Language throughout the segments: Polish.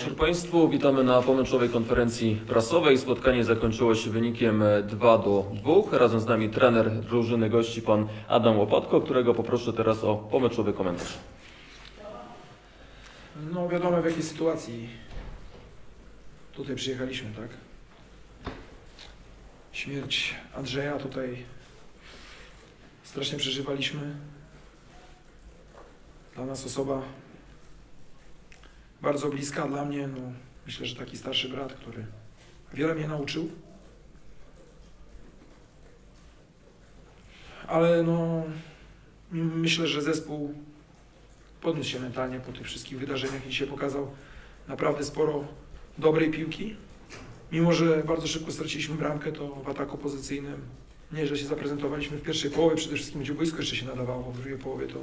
wieczór Państwu. Witamy na pomyczowej konferencji prasowej. Spotkanie zakończyło się wynikiem 2 do 2. Razem z nami trener drużyny gości pan Adam Łopatko, którego poproszę teraz o pomyczowy komentarz. No wiadomo w jakiej sytuacji tutaj przyjechaliśmy, tak? Śmierć Andrzeja tutaj strasznie przeżywaliśmy. Dla nas osoba bardzo bliska dla mnie, no myślę, że taki starszy brat, który wiele mnie nauczył. Ale no myślę, że zespół podniósł się mentalnie po tych wszystkich wydarzeniach i dzisiaj pokazał naprawdę sporo dobrej piłki. Mimo, że bardzo szybko straciliśmy bramkę, to w ataku pozycyjnym nieźle się zaprezentowaliśmy w pierwszej połowie, przede wszystkim gdzie boisko jeszcze się nadawało, w drugiej połowie to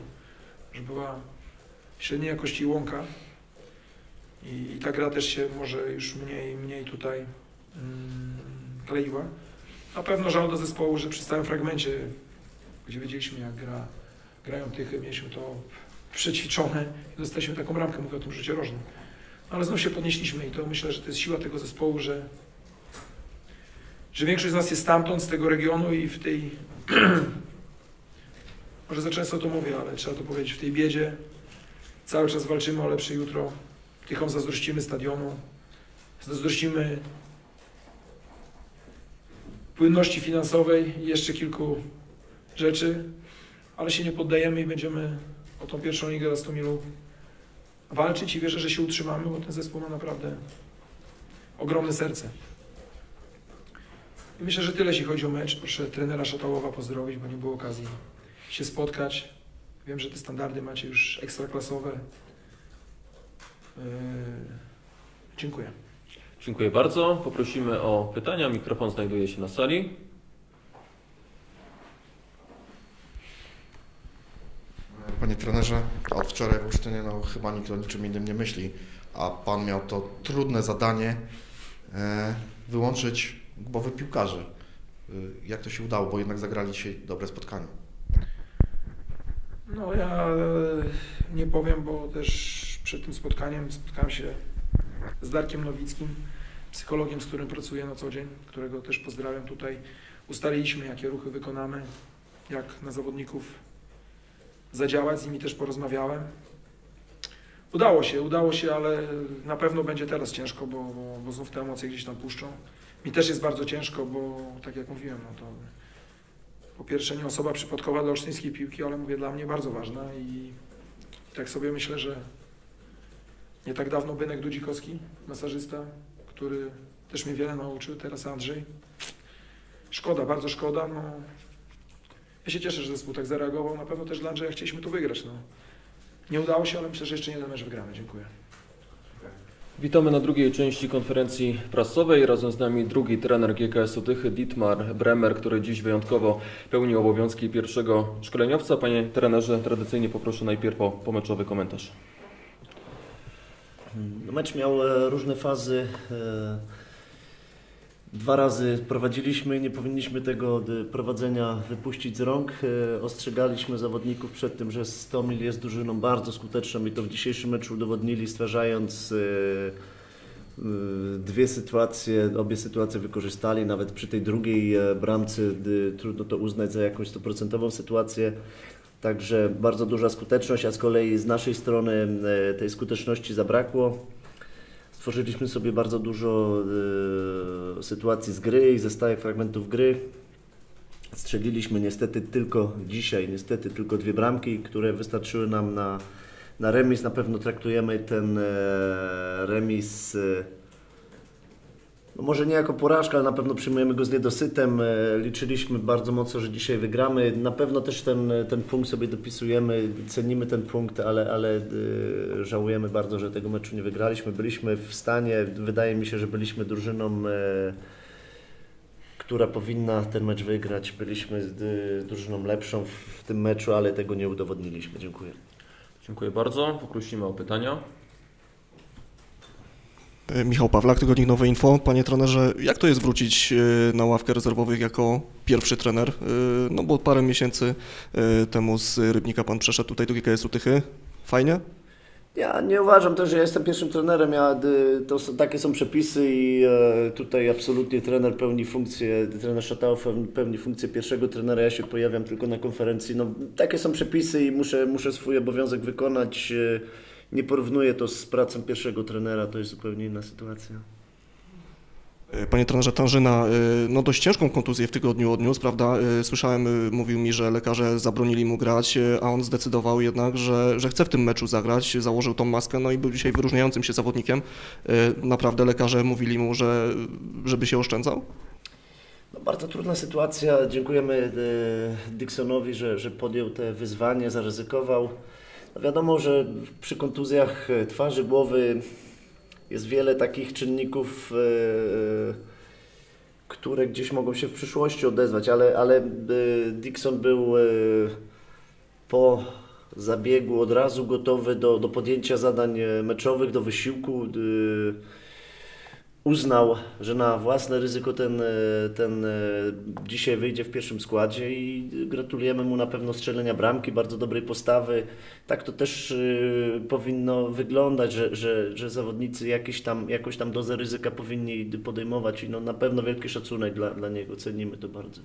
już była średniej jakości łąka i, i ta gra też się może już mniej, mniej tutaj mm, kleiła. Na pewno żal do zespołu, że przy stałym fragmencie, gdzie wiedzieliśmy jak gra, grają tychy, mieliśmy to przećwiczone i dostaliśmy taką bramkę, mówię o tym rzucie rożnym. Ale znów się podnieśliśmy i to myślę, że to jest siła tego zespołu, że, że większość z nas jest stamtąd, z tego regionu i w tej, może za często to mówię, ale trzeba to powiedzieć, w tej biedzie cały czas walczymy o lepsze jutro. Tychom zazdrościmy stadionu, zazdrościmy płynności finansowej i jeszcze kilku rzeczy, ale się nie poddajemy i będziemy o tą pierwszą ligę Rastomilu walczyć i wierzę, że się utrzymamy, bo ten zespół ma naprawdę ogromne serce. I myślę, że tyle, jeśli chodzi o mecz. Proszę trenera Szatałowa pozdrowić, bo nie było okazji się spotkać. Wiem, że te standardy macie już ekstraklasowe. Yy, dziękuję. Dziękuję bardzo. Poprosimy o pytania. Mikrofon znajduje się na sali. Panie trenerze, od wczoraj w Olsztynie no, chyba nikt o niczym innym nie myśli, a Pan miał to trudne zadanie e, wyłączyć głowy piłkarzy. E, jak to się udało, bo jednak zagrali dzisiaj dobre spotkanie. No ja e, nie powiem, bo też przed tym spotkaniem spotkałem się z Darkiem Nowickim, psychologiem, z którym pracuję na co dzień, którego też pozdrawiam tutaj. Ustaliliśmy, jakie ruchy wykonamy, jak na zawodników zadziałać, z nimi też porozmawiałem. Udało się, udało się, ale na pewno będzie teraz ciężko, bo, bo, bo znów te emocje gdzieś tam puszczą. Mi też jest bardzo ciężko, bo tak jak mówiłem, no to po pierwsze nie osoba przypadkowa dla olsztyńskiej piłki, ale mówię dla mnie bardzo ważna i tak sobie myślę, że nie tak dawno Bynek Dudzikowski, masażysta, który też mnie wiele nauczył, teraz Andrzej. Szkoda, bardzo szkoda. No. Ja się cieszę, że zespół tak zareagował. Na pewno też dla Andrzeja chcieliśmy tu wygrać. No. Nie udało się, ale myślę, że jeszcze jeden mecz wygramy. Dziękuję. Witamy na drugiej części konferencji prasowej. Razem z nami drugi trener GKS-u Tychy, Dietmar Bremer, który dziś wyjątkowo pełni obowiązki pierwszego szkoleniowca. Panie trenerze, tradycyjnie poproszę najpierw o pomeczowy komentarz. No, Mecz miał e, różne fazy. e, Dwa razy prowadziliśmy, nie powinniśmy tego prowadzenia wypuścić z rąk. E, Ostrzegaliśmy zawodników przed tym, że Stomil jest drużyną bardzo skuteczną i to w dzisiejszym meczu udowodnili, stwarzając dwie sytuacje, obie sytuacje wykorzystali. Nawet przy tej drugiej bramce trudno to uznać za jakąś stuprocentową sytuację. Także bardzo duża skuteczność, a z kolei z naszej strony e, tej skuteczności zabrakło. Stworzyliśmy sobie bardzo dużo e, sytuacji z gry i ze stałych fragmentów gry. Strzeliliśmy niestety tylko dzisiaj, niestety tylko dwie bramki, które wystarczyły nam na, na remis. Na pewno traktujemy ten e, remis no może nie jako porażkę, ale na pewno przyjmujemy go z niedosytem. E, Liczyliśmy bardzo mocno, że dzisiaj wygramy. Na pewno też ten, ten punkt sobie dopisujemy, cenimy ten punkt, ale, ale e, żałujemy bardzo, że tego meczu nie wygraliśmy. Byliśmy w stanie, wydaje mi się, że byliśmy drużyną, e, która powinna ten mecz wygrać. Byliśmy drużyną lepszą w tym meczu, ale tego nie udowodniliśmy. Dziękuję. Dziękuję bardzo. Poprosimy o pytania. E, Michał Pawlak, Tygodnik Nowe Info. Panie trenerze, jak to jest wrócić e, na ławkę rezerwowych jako pierwszy trener? E, No bo parę miesięcy temu z Rybnika pan przeszedł tutaj do GKS-u Tychy. Fajnie? Ja nie uważam też, że jestem pierwszym trenerem. Ja, to takie są przepisy i tutaj absolutnie trener pełni funkcję, trener Szatałow pełni- funkcję pierwszego trenera. Ja się pojawiam tylko na konferencji. No, takie są przepisy i muszę, muszę swój obowiązek wykonać. Nie porównuję to z pracą pierwszego trenera, to jest zupełnie inna sytuacja. E, Panie trenerze, Tanżyna e, no dość ciężką kontuzję w tygodniu odniósł, prawda? E, Słyszałem, mówił mi, że lekarze zabronili mu grać, a on zdecydował jednak, że, że chce w tym meczu zagrać, założył tą maskę, no i był dzisiaj wyróżniającym się zawodnikiem. Naprawdę lekarze mówili mu, że żeby się oszczędzał? No, bardzo trudna sytuacja. Dziękujemy Dixonowi, że, że podjął te wyzwanie, zaryzykował. Wiadomo, że przy kontuzjach e, twarzy, głowy jest wiele takich czynników, e, które gdzieś mogą się w przyszłości odezwać, ale, ale e, Dixon był e, po zabiegu od razu gotowy do, do podjęcia zadań e, meczowych, do wysiłku. Uznał, że na własne ryzyko ten, e, ten e, dzisiaj wyjdzie w pierwszym składzie i gratulujemy mu na pewno strzelenia bramki, bardzo dobrej postawy. Tak to też e, powinno wyglądać, że, że, że zawodnicy jakieś tam, jakąś tam dozę ryzyka powinni podejmować i no, na pewno wielki szacunek dla, dla niego, cenimy to bardzo.